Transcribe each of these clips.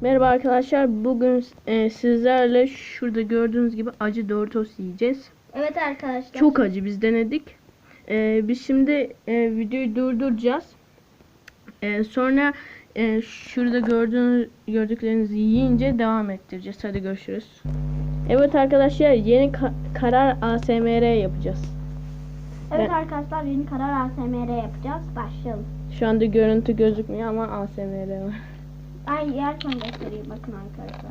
Merhaba arkadaşlar. Bugün e, sizlerle şurada gördüğünüz gibi acı Doritos yiyeceğiz. Evet arkadaşlar. Çok acı biz denedik. E, biz şimdi e, videoyu durduracağız. E, sonra e, şurada gördüğünüz gördüklerinizi yiyince devam ettireceğiz. Hadi görüşürüz. Evet arkadaşlar yeni ka- karar ASMR yapacağız. Evet Ben- arkadaşlar yeni karar ASMR yapacağız. Başlayalım. Şu anda görüntü gözükmüyor ama ASMR var. Ben yerken göstereyim bakın arkadaşlar.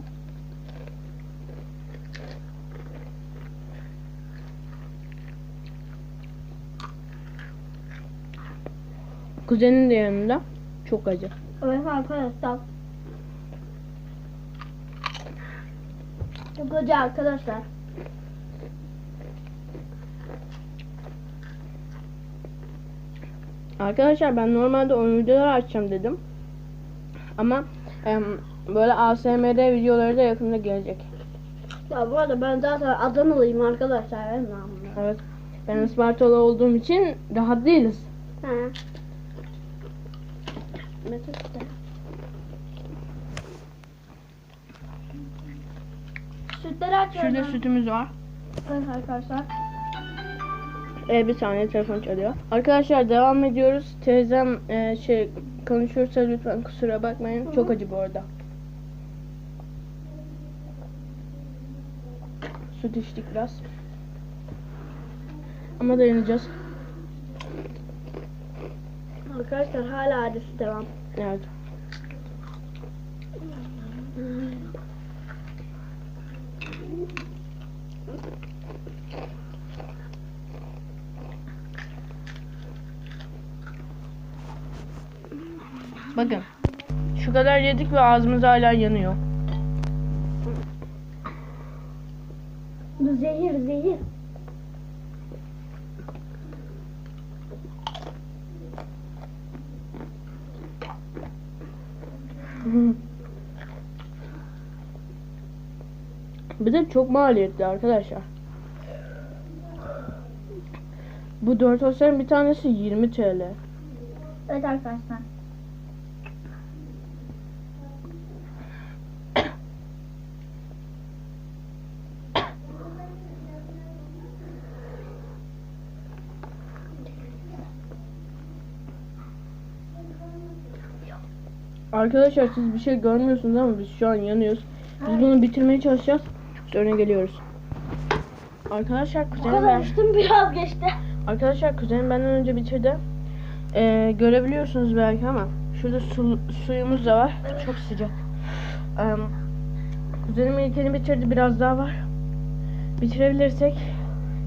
Kuzenin de yanında. Çok acı. Evet arkadaşlar. Çok acı arkadaşlar. Arkadaşlar ben normalde oyun videoları açacağım dedim. Ama böyle ASMR videoları da yakında gelecek. Ya bu arada ben zaten Adanalıyım arkadaşlar. Ben. Evet. Ben Ispartalı olduğum için rahat değiliz. Da. Sütleri açıyorum. Şurada sütümüz var. Evet arkadaşlar. Ee, bir saniye telefon çalıyor. Arkadaşlar devam ediyoruz. Teyzem e, şey konuşursa lütfen kusura bakmayın. Çok acı bu arada. Süt içtik biraz. Ama dayanacağız. Arkadaşlar hala acısı devam. Evet. Bakın. Şu kadar yedik ve ağzımız hala yanıyor. Bu zehir zehir. Bir de çok maliyetli arkadaşlar. Bu Doritos'ların bir tanesi 20 TL. Evet arkadaşlar. Arkadaşlar siz bir şey görmüyorsunuz ama biz şu an yanıyoruz. Biz bunu bitirmeye çalışacağız. Sonra geliyoruz. Arkadaşlar kuzenim ben, içtim biraz geçti. arkadaşlar kuzenim benden önce bitirdi. Ee, görebiliyorsunuz belki ama şurada su, suyumuz da var. Çok sıcak. Ee, kuzenim ilkini bitirdi. Biraz daha var. Bitirebilirsek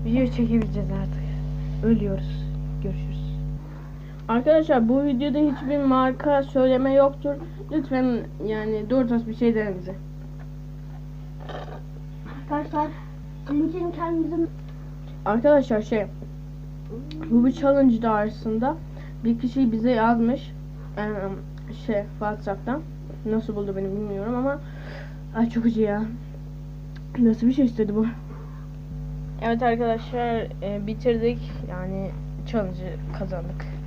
video çekebileceğiz artık. Ölüyoruz. Arkadaşlar bu videoda hiçbir marka söyleme yoktur. Lütfen yani Doritos bir şey der bize. Arkadaşlar sizin için Arkadaşlar şey bu bir challenge aslında bir kişi bize yazmış şey Whatsapp'tan. Nasıl buldu beni bilmiyorum ama ay çok acı ya. Nasıl bir şey istedi bu? Evet arkadaşlar e, bitirdik. Yani challenge'ı kazandık